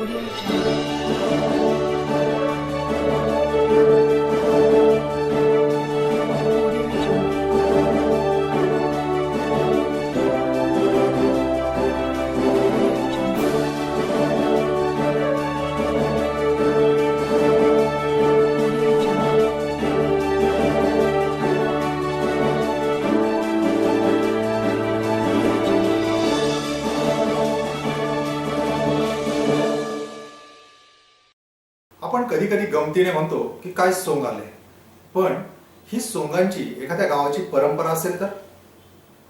आपण कधी कधी गमतीने म्हणतो की काय सोंग आले पण ही सोंगांची एखाद्या गावाची परंपरा असेल तर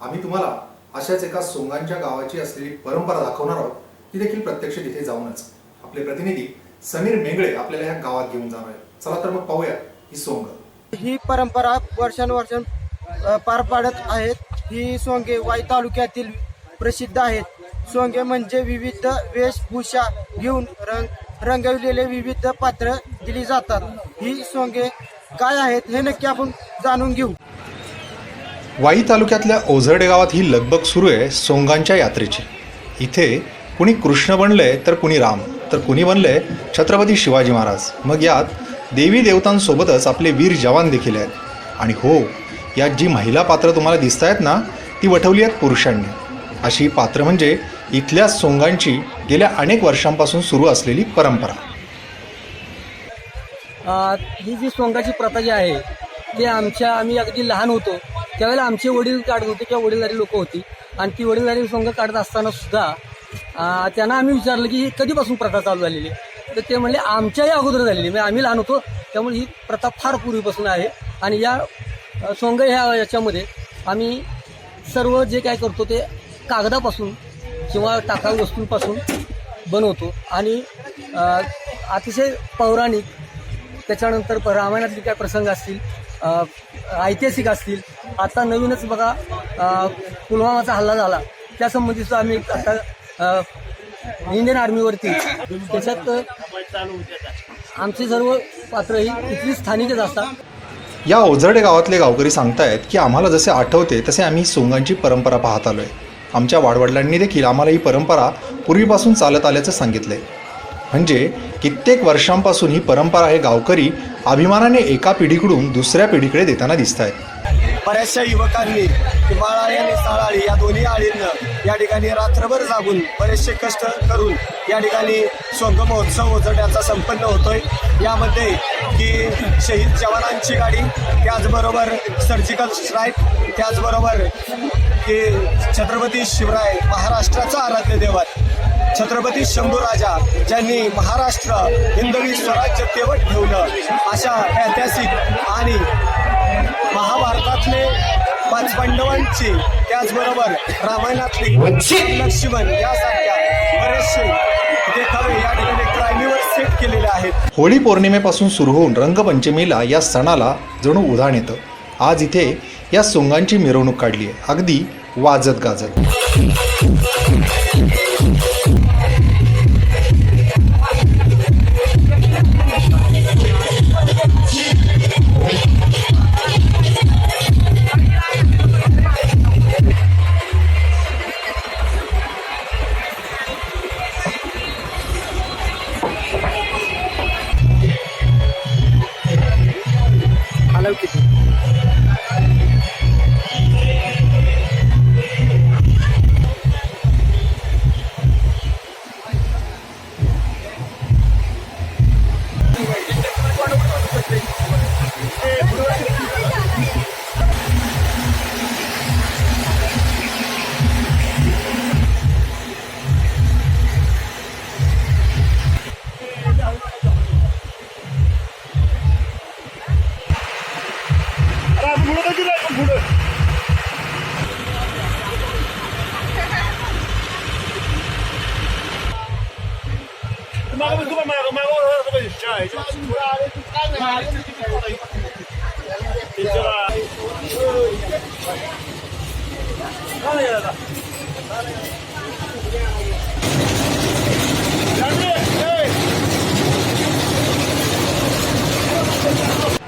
आम्ही तुम्हाला अशाच एका सोंगांच्या गावाची असलेली परंपरा दाखवणार आहोत. ती देखील प्रत्यक्ष तिथे जाऊनच. आपले प्रतिनिधी समीर मेंगळे आपल्याला ह्या गावात घेऊन जाणार आहेत. चला तर मग पाहूया ही सोंग. ही परंपरा वर्षानुवर्षां पार पाडत आहेत. ही सोंगे वाई तालुक्यातील प्रसिद्ध आहेत. सोंगे म्हणजे विविध वेशभूषा घेऊन रंग रंगविलेले विविध पात्र दिली जातात. ही सोंगे काय आहेत हे नक्की आपण जाणून घेऊ. वाई तालुक्यातल्या ओझरडे गावात ही लगबग सुरू आहे सोंगांच्या यात्रेची. इथे कुणी कृष्ण बनले तर कुणी राम तर कुणी बनले छत्रपती शिवाजी महाराज. मग यात देवी देवतांसोबतच आपले वीर जवान देखील आहेत. आणि हो यात जी महिला पात्र तुम्हाला दिसत आहेत ना ती वठवली आहेत पुरुषांनी. अशी पात्र म्हणजे इथल्या सोंगांची गेल्या अनेक वर्षांपासून सुरू असलेली परंपरा. ही जी सोंगाची प्रथा जी आहे ते आमच्या आम्ही अगदी लहान होतो. त्यावेळेला आमचे वडील काढत होते किंवा वडीलधारी लोक होती. आणि ती वडीलधारी सोंग काढत असताना सुद्धा त्यांना आम्ही विचारलं की ही कधीपासून प्रथा चालू झालेली आहे? तर ते म्हणले आमच्याही अगोदर झालेली म्हणजे आम्ही लहान होतो त्यामुळे ही प्रथा फार पूर्वीपासून आहे. आणि या सोंग ह्या याच्यामध्ये आम्ही सर्व जे काय करतो ते कागदापासून किंवा टाकाऊ वस्तूंपासून बनवतो. आणि अतिशय पौराणिक त्याच्यानंतर प- रामायणातले काय प्रसंग असतील ऐतिहासिक असतील आता नवीनच बघा पुलवामाचा हल्ला झाला. त्यासंबंधीचं आम्ही आता इंडियन आर्मीवरती त्याच्यात आमची सर्व पात्र ही इथली स्थानिकच असतात. या ओझरडे गावातले गावकरी सांगतायत की आम्हाला जसे आठवते तसे आम्ही सोंगांची परंपरा पाहत आलो आहे आमच्या वाडवडिलांनी देखील आम्हाला ही परंपरा पूर्वीपासून चालत आल्याचं सांगितलंय. म्हणजे कित्येक वर्षांपासून ही परंपरा हे गावकरी अभिमानाने एका पिढीकडून दुसऱ्या पिढीकडे देताना दिसत आहेत बऱ्याचशा युवकांनी हिमाळाळी आणि साळाळी या दोन्ही आळींना या ठिकाणी रात्रभर जागून बरेचसे कष्ट करून या ठिकाणी स्वर्गमहोत्सव महोत्सव ओझरड्याचा संपन्न होतोय. यामध्ये की शहीद जवानांची गाडी त्याचबरोबर सर्जिकल स्ट्राईक त्याचबरोबर की छत्रपती शिवराय महाराष्ट्राचा आराध्य देवत छत्रपती शंभूराजा ज्यांनी महाराष्ट्र हिंदवी स्वराज्य तेवट ठेवलं. अशा ऐतिहासिक आणि महाभारतातले पाच पांडवांची त्याचबरोबर रामायणातली लक्ष्मण यासारख्या बरेचसे देखावे या ठिकाणी क्रायमीवर सेट केलेले आहेत. होळी पौर्णिमेपासून सुरू होऊन रंगपंचमीला या सणाला जणू उधाण येतं. आज इथे या सोंगांची मिरवणूक काढली आहे. अगदी वाजत गाजत. melquisedeque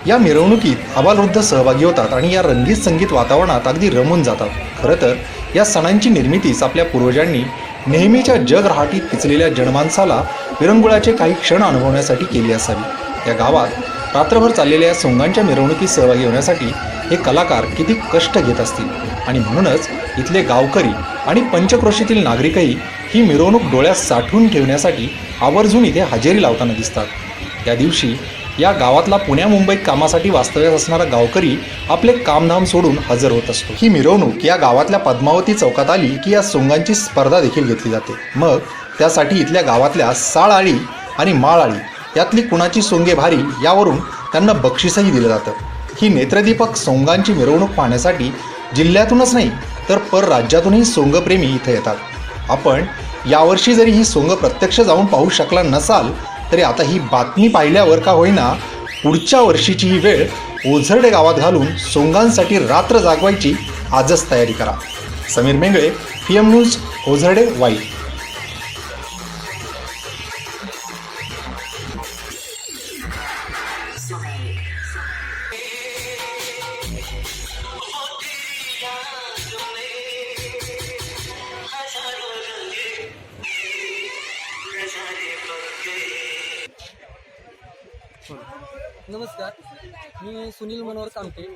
या मिरवणुकीत आबालवृद्ध सहभागी होतात आणि या रंगीत संगीत वातावरणात अगदी रमून जातात. खरं तर या सणांची निर्मितीच आपल्या पूर्वजांनी नेहमीच्या जगरहाटीत पिचलेल्या जनमानसाला विरंगुळाचे काही क्षण अनुभवण्यासाठी केली असावी. या गावात रात्रभर चाललेल्या या सोंगांच्या मिरवणुकीत सहभागी होण्यासाठी हे कलाकार किती कष्ट घेत असतील. आणि म्हणूनच इथले गावकरी आणि पंचक्रोशीतील नागरिकही ही मिरवणूक डोळ्यात साठवून ठेवण्यासाठी आवर्जून इथे हजेरी लावताना दिसतात. या दिवशी या गावातला पुण्या मुंबईत कामासाठी वास्तव्यास असणारा गावकरी आपले कामधाम सोडून हजर होत असतो. ही मिरवणूक या गावातल्या पद्मावती चौकात आली की या सोंगांची स्पर्धा देखील घेतली जाते. मग त्यासाठी इथल्या गावातल्या साळआळी आणि माळआळी यातली कुणाची सोंगे भारी यावरून त्यांना बक्षीसही दिलं जातं. ही नेत्रदीपक सोंगांची मिरवणूक पाहण्यासाठी जिल्ह्यातूनच नाही तर परराज्यातूनही सोंगप्रेमी इथे येतात. आपण यावर्षी जरी ही सोंग प्रत्यक्ष जाऊन पाहू शकला नसाल तरी आता ही बातमी पाहिल्यावर का होईना पुढच्या वर्षीची ही वेळ ओझरडे गावात घालून सोंगांसाठी रात्र जागवायची आजच तयारी करा. Sameer Mengale P M news Ozarde Wai. नमस्कार. मी सुनील मनोहर कामटे